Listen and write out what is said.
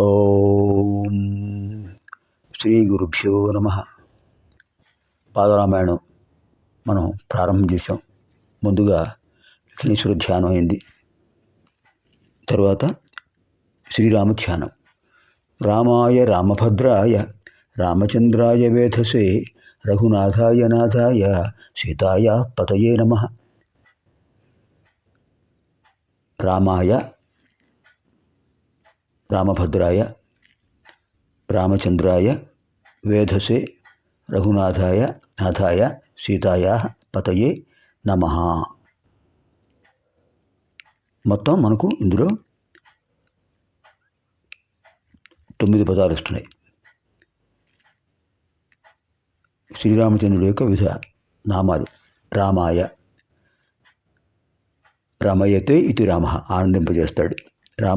ఓం శ్రీ గురుభ్యో నమ. పాదరామాయణం మనం ప్రారంభం చేసాం ముందుగా విఘ్నేశ్వర ధ్యానం అయింది. తరువాత శ్రీరామ ధ్యానం. రామాయ రామభద్రాయ రామచంద్రాయ వేధసే రఘునాథాయ నాథాయ సీతాయ పతయే నమ. రామాయ రామభద్రాయ రామచంద్రాయ వేధసే రఘునాథాయ నాథాయ సీతాయ పతయే నమ. మొత్తం మనకు ఇందులో తొమ్మిది పదాలు వస్తున్నాయి. శ్రీరామచంద్రుడి యొక్క వివిధ నామాలు. రామాయ రమయతే ఇది రామ ఆనందింపజేస్తాడు. రామ